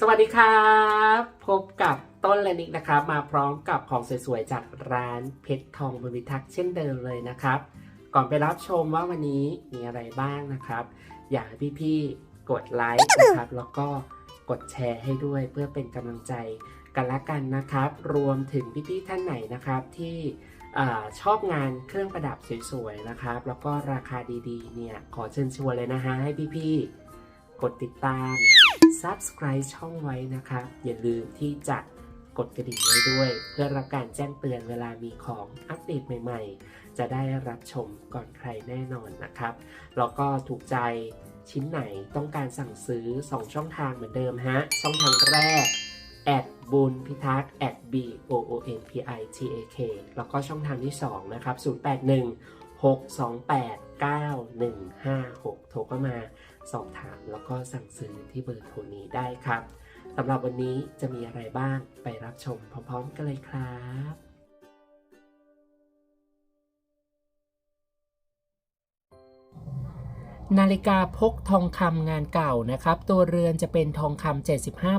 สวัสดีครับ พบกับต้นและนิกนะครับ มาพร้อมกับของสวยๆ จากร้านเพชรทองบริทักษ์เช่นเดิมเลยนะครับ ก่อนไปรับชมว่าวันนี้มีอะไรบ้างนะครับ อยากให้พี่ๆ กดไลค์นะครับ แล้วก็กดแชร์ให้ด้วยเพื่อเป็นกำลังใจกันละกันนะครับ รวมถึงพี่ๆ ท่านไหนนะครับที่อชอบงานเครื่องประดับสวยๆ นะครับ แล้วก็ราคาดีๆ เนี่ย ขอเชิญชวนเลยนะฮะให้พี่ๆ กดติดตาม subscribe ช่องไว้นะครับอย่าลืมที่จะกดกระดิ่งไว้ด้วย เพื่อรับการแจ้งเตือนเวลามีของอัปเดตใหม่ๆ จะได้รับชมก่อนใครแน่นอนนะครับ แล้วก็ถูกใจชิ้นไหนต้องการสั่งซื้อ 2 ช่องทางเหมือนเดิมฮะ ช่องทางแรกแอดบุญพิทักษ์ at b o o n p i t a k แล้วก็ช่องทางที่ 2 นะครับ 081 628 9156 โทรเข้ามา สอบถามแล้วก็สั่งซื้อที่เบอร์โทรนี้ได้ครับสำหรับวันนี้จะมีอะไรบ้างไปรับชมพร้อมๆกันเลยครับนาฬิกาพกทองคำงานเก่านะครับ ตัวเรือนจะเป็นทองคำ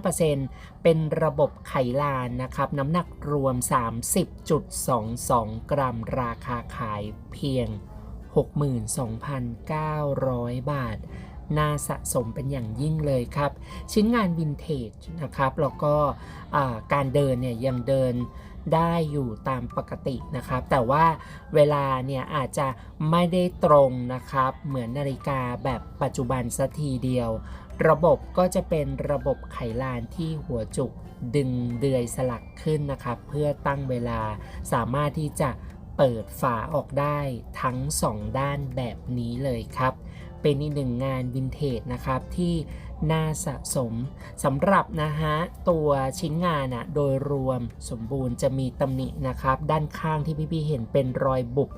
75%เป็นระบบไขลานนะครับ น้ำหนักรวม 30.22 กรัม ราคาขายเพียง 62,900 บาท น่าสะสมเป็นอย่างยิ่งเลยครับ ชิ้นงานวินเทจนะครับ แล้วก็การเดินเนี่ยยังเดินได้อยู่ตามปกตินะครับ แต่ว่าเวลาเนี่ยอาจจะไม่ได้ตรงนะครับ เหมือนนาฬิกาแบบปัจจุบันสัทีเดียว ระบบก็จะเป็นระบบไขลานที่หัวจุกดึงเดือยสลักขึ้นนะครับ เพื่อตั้งเวลาสามารถที่จะเปิดฝาออกได้ทั้ง 2 ด้านแบบนี้เลยครับ เป็นอีกหนึ่งงานวินเทจนะครับที่น่าสะสมสำหรับนะฮะตัวชิ้นงานอะโดยรวมสมบูรณ์จะมีตำหนินะครับ ด้านข้างที่พี่ๆเห็นเป็นรอยบุบ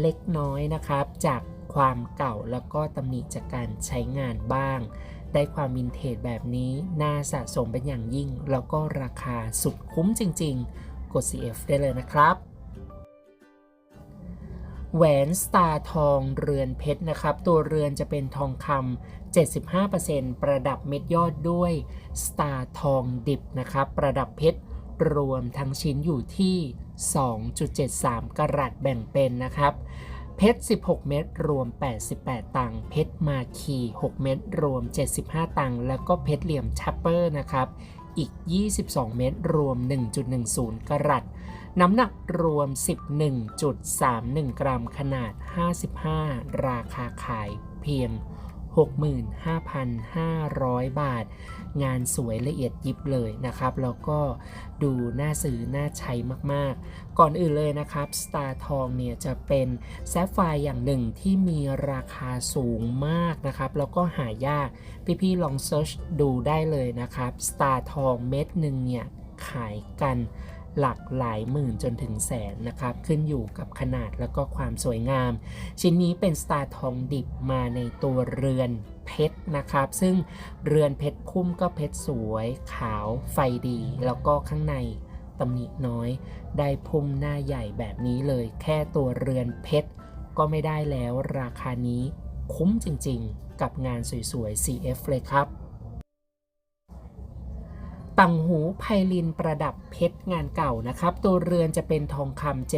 เล็กน้อยนะครับ จากความเก่าแล้วก็ตำหนิจากการใช้งานบ้าง ได้ความวินเทจแบบนี้น่าสะสมเป็นอย่างยิ่ง แล้วก็ราคาสุดคุ้มจริง ๆ กด CF ได้เลยนะครับ แหวนสตาร์ทองเรือนเพชรนะครับ ตัวเรือนจะเป็นทองคำ 75%ประดับเม็ดยอดด้วยสตาร์ทองดิบนะครับ ประดับเพชรรวมทั้งชิ้นอยู่ที่ 2.73 กรัตแบ่งเป็นนะครับ เพชร 16 เม็ดรวม 88 ตังค์ เพชรมาคี 6 เม็ดรวม 75 ตังค์ แล้วก็เพชรเหลี่ยมชัปเปอร์นะครับ อีก 22 เม็ดรวม 1.10 กรัต น้ำหนักรวม 11.31 กรัมขนาด 55 ราคาขายเพียง 65,500 บาท งานสวยละเอียดยิบเลยนะครับ แล้วก็ดูน่าซื้อน่าใช้มากๆ ก่อนอื่นเลยนะครับสตาร์ทองเนี่ยจะเป็นแซฟไฟร์อย่างหนึ่งที่มีราคาสูงมากนะครับ แล้วก็หายาก พี่ๆลองเซิร์ชดูได้เลยนะครับสตาร์ทองเม็ดหนึ่งเนี่ยขายกัน หลักหลายหมื่นจนถึงแสนนะครับ ขึ้นอยู่กับขนาดแล้วก็ความสวยงาม ชิ้นนี้เป็นสตาร์ทองดิบมาในตัวเรือนเพชรนะครับ ซึ่งเรือนเพชรพุ่มก็เพชรสวย ขาวไฟดี แล้วก็ข้างในตำหนิน้อย ได้พุ่มหน้าใหญ่แบบนี้เลย แค่ตัวเรือนเพชรก็ไม่ได้แล้วราคานี้คุ้มจริงๆ กับงานสวยๆ CF เลยครับ ต่างหูไพลินประดับเพชรงานเก่านะครับ ตัวเรือนจะเป็นทองคำ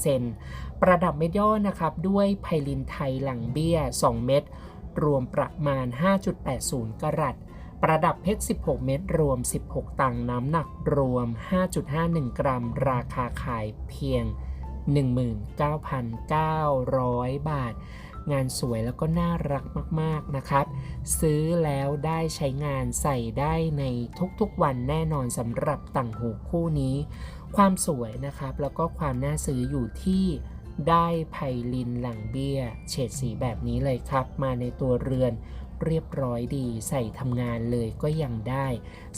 75%ประดับเม็ดย่อนะครับด้วยไพลินไทยหลังเบี้ย 2 เม็ดรวมประมาณ 5.80 กรัตประดับเพชร 16 เม็ดรวม 16 ตังน้ำหนักรวม 5.51 กรัม ราคาขายเพียง 19,900 บาท งานสวยแล้วก็น่ารักมากๆนะครับ ซื้อแล้วได้ใช้งานใส่ได้ในทุกๆวันแน่นอนสำหรับต่างหูคู่นี้ ความสวยนะครับแล้วก็ความน่าซื้ออยู่ที่ได้ไพลินหลังเบี้ย เฉดสีแบบนี้เลยครับ มาในตัวเรือนเรียบร้อยดีใส่ทำงานเลยก็ยังได้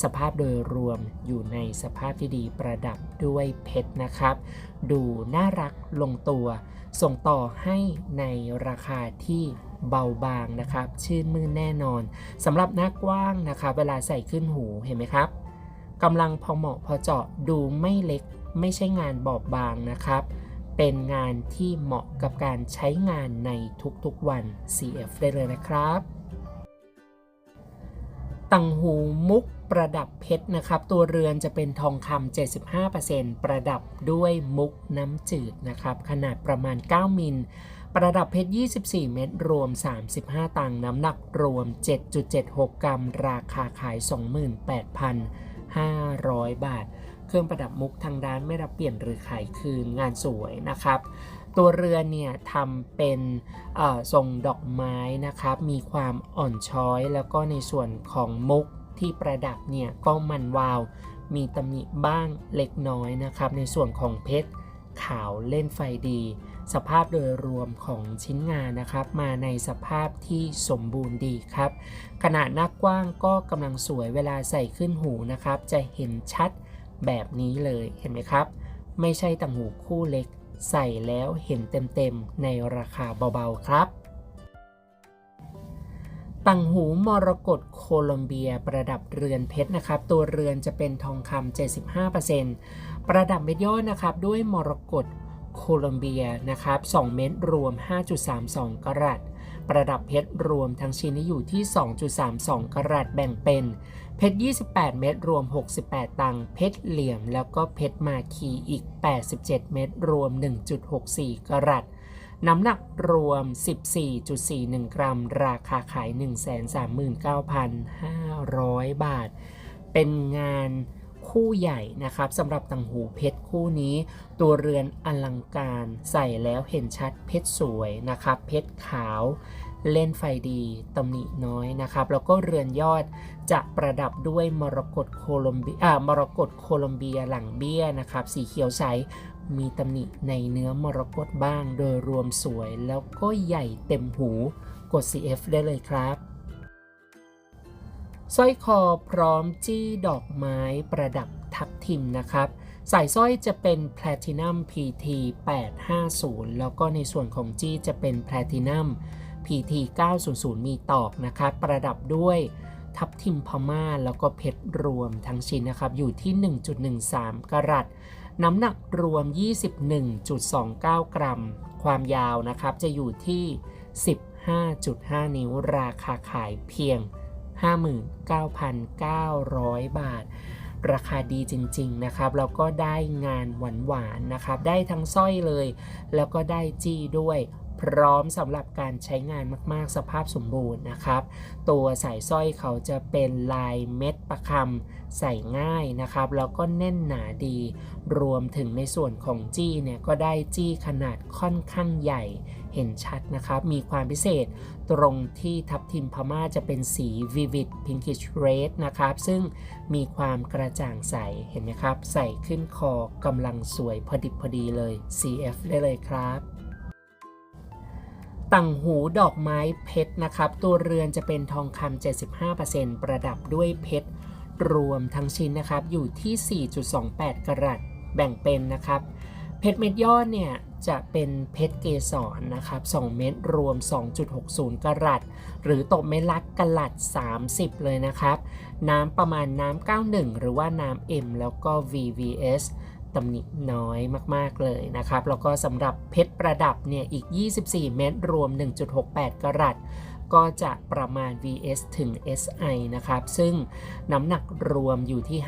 สภาพโดยรวมอยู่ในสภาพที่ดีประดับด้วยเพชรนะครับ ดูน่ารักลงตัว ส่งต่อให้ในราคาที่เบาบางนะครับ ชื่นมื่นแน่นอนสำหรับหน้ากว้างนะครับเวลาใส่ขึ้นหูเห็นไหมครับกำลังพอเหมาะพอเจาะดูไม่เล็กไม่ใช่งานบอบบางนะครับ เป็นงานที่เหมาะกับการใช้งานในทุกๆวัน CF ได้เลยนะครับ ตังหูมุกประดับเพชรนะครับ ตัวเรือนจะเป็นทองคำ75%ประดับด้วยมุกน้ำจืดนะครับ ขนาดประมาณ 9 มิล ประดับเพชร 24 เม็ดรวม 35 ตังน้ำหนักรวม 7.76 กรัม ราคาขาย 28,500 บาท เครื่องประดับมุกทางด้านไม่รับเปลี่ยนหรือขายคืนงานสวยนะครับ ตัวเรือเนี่ยทำเป็นทรงดอกไม้นะครับ มีความอ่อนช้อยแล้วก็ในส่วนของมุกที่ประดับเนี่ยก็มันวาว มีตำหนิบ้างเล็กน้อยนะครับ ในส่วนของเพชรขาวเล่นไฟดี สภาพโดยรวมของชิ้นงานนะครับ มาในสภาพที่สมบูรณ์ดีครับ ขนาดหน้ากว้างก็กำลังสวยเวลาใส่ขึ้นหูนะครับ จะเห็นชัด แบบนี้เลยเห็นไหมครับ ไม่ใช่ต่างหูคู่เล็ก ใส่แล้วเห็นเต็มๆในราคาเบาๆครับต่างหูมรกตโคลอมเบียประดับเรือนเพชรนะครับ ตัวเรือนจะเป็นทองคำ75%ประดับเม็ดย่อนะครับ ด้วยมรกตโคลอมเบียนะครับ 2 เม็ดรวม 5.32 กรัต ประดับเพชรรวมทั้งชิ้นนี้อยู่ที่ 2.32 กรัตแบ่งเป็น เพชร 28 เม็ดรวม 68 ตังค์เพชรเหลี่ยม แล้วก็เพชรมาคีอีก 87 เม็ดรวม 1.64 กรัตน้ำหนักรวม 14.41 กรัม ราคาขาย 139,500 บาท เป็นงาน คู่ใหญ่นะครับสำหรับต่างหูเพชรคู่นี้ ตัวเรือนอลังการใส่แล้วเห็นชัดเพชรสวยนะครับ เพชรขาวเล่นไฟดีตำหนิน้อยนะครับ แล้วก็เรือนยอดจะประดับด้วยมรกตโคลอมเบียมรกตโคลอมเบียหลังเบี้ยนะครับ สีเขียวใสมีตำหนิในเนื้อมรกตบ้าง โดยรวมสวยแล้วก็ใหญ่เต็มหูกด CF ได้เลยครับ สร้อยคอพร้อมจี้ดอกไม้ประดับทับทิมนะครับ สายสร้อยจะเป็นแพลตินัม PT 850 แล้วก็ในส่วนของจี้จะเป็นแพลตินัม PT 900 มีตอกนะครับ ประดับด้วยทับทิมพม่าแล้วก็เพชรรวมทั้งชิ้นนะครับ อยู่ที่ 1.13 กรัตน้ำหนักรวม 21.29 กรัม ความยาวนะครับจะอยู่ที่ 15.5 นิ้วราคาขายเพียง 59,900 บาท ราคาดีจริงๆนะครับ แล้วก็ได้งานหวานๆนะครับ ได้ทั้งสร้อยเลย แล้วก็ได้จี้ด้วย พร้อมสำหรับการใช้งานมาก ๆ สภาพสมบูรณ์นะครับ ตัวสายสร้อยเขาจะเป็นลายเม็ดประคำใส่ง่ายนะครับ แล้วก็แน่นหนาดี รวมถึงในส่วนของจี้เนี่ยก็ได้จี้ขนาดค่อนข้างใหญ่เห็นชัดนะครับ มีความพิเศษตรงที่ทับทิมพม่าจะเป็นสี vivid pinkish red นะครับ ซึ่งมีความกระจ่างใส เห็นไหมครับ ใส่ขึ้นคอกำลังสวยพอดิบพอดีเลย CF ได้เลยครับ ต่างหูดอกไม้เพชรนะครับ ตัวเรือนจะเป็นทองคำ75%ประดับด้วยเพชร รวมทั้งชิ้นนะครับอยู่ที่ 4.28 กรัตแบ่งเป็นนะครับ เพชรเม็ดยอดเนี่ยจะเป็นเพชรเกสรนะครับ 2 เม็ดรวม 2.60 กรัตหรือตกเม็ดลักกลัด30 เลยนะครับ น้ำประมาณน้ำ91 หรือว่าน้ำ M แล้วก็ VVS ตำหนิน้อยมากๆเลยนะครับ แล้วก็สำหรับเพชรประดับเนี่ยอีก 24 เม็ดรวม 1.68 กรัตก็จะประมาณ VS ถึง SI นะครับ ซึ่งน้ำหนักรวมอยู่ที่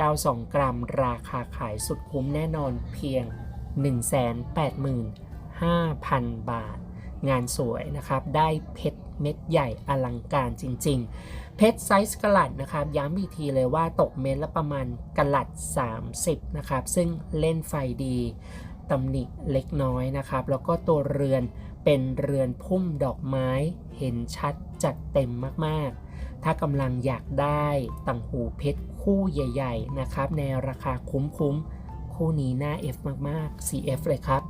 5.92 กรัม ราคาขายสุดคุ้มแน่นอนเพียง 185,000 บาท งานสวยนะครับ ได้เพชรเม็ดใหญ่อลังการจริง ๆ เพชรไซส์กะลัดนะครับ ย้ำอีกทีเลยว่าตกเม็ดละประมาณกะลัด 30 นะครับ ซึ่งเล่นไฟดีตำหนิเล็กน้อยนะครับ แล้วก็ตัวเรือนเป็นเรือนพุ่มดอกไม้เห็นชัดจัดเต็มมากๆ ถ้ากำลังอยากได้ต่างหูเพชรคู่ใหญ่ ๆ นะครับ ในราคาคุ้มๆ คู่นี้หน่า F มากๆ CF เลยครับ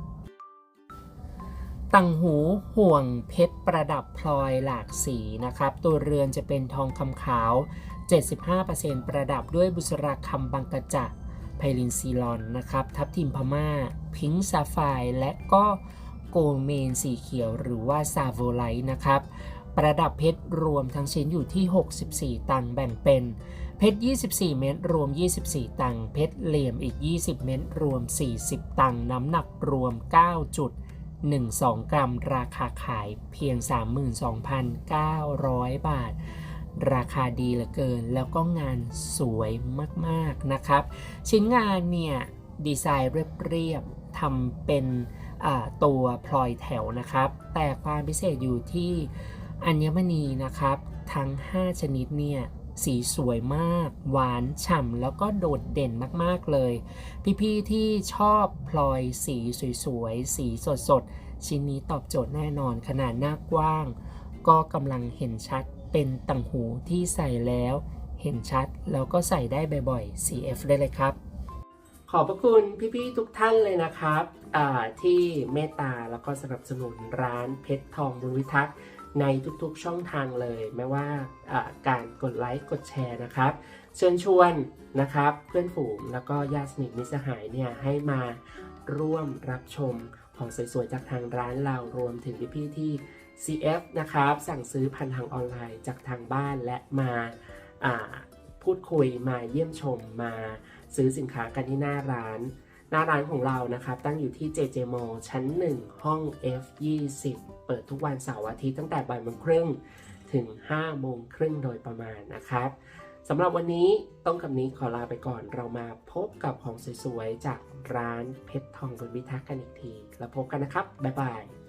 ต่างหูห่วงเพชรประดับพลอยหลากสีนะครับ ตัวเรือนจะเป็นทองคำขาว 75%ประดับด้วยบุษราคำบางกระจะไพลินซีลอนนะครับ ทับทิมพม่า พิงซาฟร์และก็โกเมนสีเขียวหรือว่าซาโวไลท์นะครับ ประดับเพชรรวมทั้งชิ้นอยู่ที่ 64 ตังแบ่งเป็นเพชร 24 เม็ดรวม 24 ตังเพชรเหลี่ยมอีก 20 เม็ดรวม 40 ตังน้ำหนักรวม 9. 12 กรัม ราคาขายเพียง 32,900 บาท ราคาดีเหลือเกิน แล้วก็งานสวยมากๆนะครับ ชิ้นงานเนี่ย ดีไซน์เรียบๆทำเป็นตัวพลอยแถวนะครับ แต่ความพิเศษอยู่ที่อัญมณีนะครับ ทั้ง 5 ชนิดเนี่ย สีสวยมาก หวานฉ่ำแล้วก็โดดเด่นมากๆเลย พี่ๆที่ชอบพลอยสีสวยๆ สีสดๆ ชิ้นนี้ตอบโจทย์แน่นอนขนาดหน้ากว้าง ก็กำลังเห็นชัดเป็นต่างหูที่ใส่แล้ว เห็นชัดแล้วก็ใส่ได้บ่อยๆ CF ได้เลยครับ ขอบพระคุณพี่ๆทุกท่านเลยนะครับที่เมตตาแล้วก็สนับสนุนร้านเพชรทองบุญวิทักษ์ ในทุกๆช่องทางเลย ไม่ว่าการกดไลค์กดแชร์นะครับ เชิญชวนนะครับเพื่อนฝูงแล้วก็ญาติสนิทมิสหายเนี่ยให้มาร่วมรับชมของสวยๆจากทางร้านเรารวมถึงพี่ๆที่ CF นะครับ สั่งซื้อผ่านทางออนไลน์จากทางบ้านและมาอ่าพูดคุยมาเยี่ยมชมมาซื้อสินค้ากันที่หน้าร้าน หน้าร้านของเรานะครับตั้งอยู่ที่ JJ Mall ชั้น 1 ห้อง F20 เปิดทุกวันเสาร์อาทิตย์ตั้งแต่บ่ายโมงครึ่งถึง5โมงครึ่งโดยประมาณนะครับสำหรับวันนี้ต้องคำนี้ขอลาไปก่อนเรามาพบกับของสวยๆ จากร้านเพชรทองบนวิทักษ์กันอีกที แล้วพบกันนะครับ บ๊ายบาย